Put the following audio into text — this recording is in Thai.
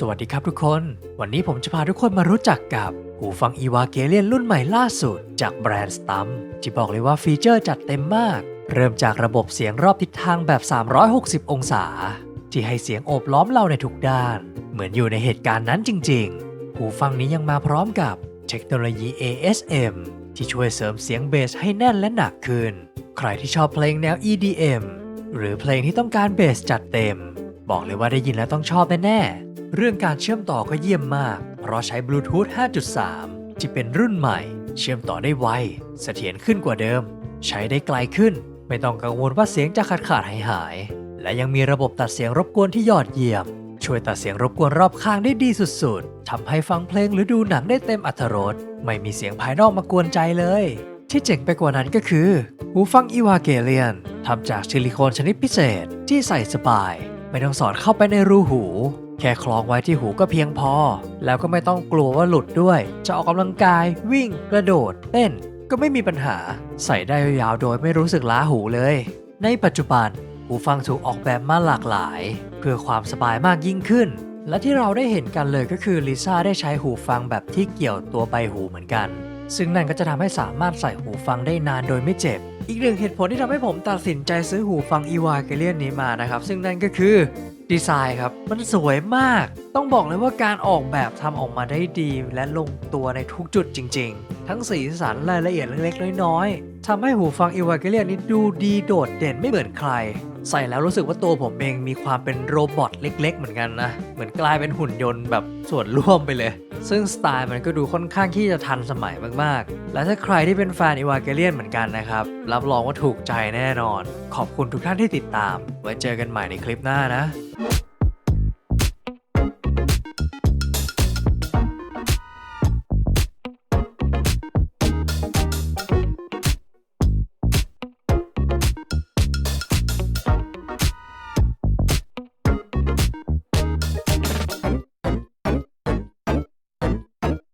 สวัสดีครับทุกคน วันนี้ผมจะพาทุกคนมารู้จักกับ หูฟังอีวาเกเลียนรุ่นใหม่ล่าสุด จากแบรนด์สตัมที่บอกเลยว่าฟีเจอร์จัดเต็มมาก เริ่มจากระบบเสียงรอบทิศทางแบบ 360 องศา ที่ให้เสียงโอบล้อมเราในทุกด้าน เหมือนอยู่ในเหตุการณ์นั้นจริง ๆ หูฟังนี้ยังมาพร้อมกับเทคโนโลยี ASM ที่ช่วยเสริมเสียงเบสให้แน่นและหนักขึ้น ใครที่ชอบเพลงแนว EDM หรือเพลงที่ต้องการเบสจัดเต็ม บอกเลยว่าได้ยินแล้วต้องชอบแน่ๆ เรื่องการเชื่อมต่อก็เยี่ยมมาก เพราะใช้บลูทูธ 5.3 ที่เป็นรุ่นใหม่ เชื่อมต่อได้ไว เสถียรขึ้นกว่าเดิม ใช้ได้ไกลขึ้น ไม่ต้องกังวลว่าเสียงจะขาดขาดหายหาย และยังมีระบบตัดเสียงรบกวนที่ยอดเยี่ยม ช่วยตัดเสียงรบกวนรอบข้างได้ดีสุดๆทำให้ฟังเพลงหรือดูหนังได้เต็มอรรรสไม่มีเสียงภายนอกมากวนใจเลย ที่เจ๋งไปกว่านั้นก็คือ หูฟังอีวาเกเลียนทำจากซิลิโคนชนิดพิเศษที่ใส่สบาย ไม่ต้องสอดเข้าไปในรูหู แค่คล้องไว้ที่หูก็เพียงพอ แล้วก็ไม่ต้องกลัวว่าหลุดด้วย จะออกกำลังกาย วิ่ง กระโดด เต้น ก็ไม่มีปัญหา ใส่ได้ยาวๆโดยไม่รู้สึกล้าหูเลย ในปัจจุบัน หูฟังถูกออกแบบมาหลากหลาย เพื่อความสบายมากยิ่งขึ้น และที่เราได้เห็นกันเลยก็คือลิซ่าได้ใช้หูฟังแบบที่เกี่ยวตัวใบหูเหมือนกัน ซึ่งนั่นก็จะทำให้สามารถใส่หูฟังได้นานโดยไม่เจ็บอีกหนึ่งเหตุผลที่ทำให้ผมตัดสินใจซื้อหูฟัง e v a g a l i o n นี้มานะครับ ซึ่งนั่นก็คือ ดีไซน์ครับ มันสวยมาก ต้องบอกเลยว่าการออกแบบทำออกมาได้ดี และลงตัวในทุกจุดจริง ๆ ทั้งสีสันรายละเอียดเล็กๆ น้อยๆทำให้หูฟัง e v a g a l i o n นี้ดูดีโดดเด่นไม่เหมือนใคร ใส่แล้วรู้สึกว่าตัวผมเองมีความเป็นโรบอทเล็ก ๆ เหมือนกันนะ เหมือนกลายเป็นหุ่นยนต์แบบส่วนร่วมไปเลย ซึ่งสไตล์มันก็ดูค่อนข้างที่จะทันสมัยมากๆ และถ้าใครที่เป็นแฟนอีวาเกเลียนเหมือนกันนะครับ รับรองว่าถูกใจแน่นอน ขอบคุณทุกท่านที่ติดตาม ไว้เจอกันใหม่ในคลิปหน้านะ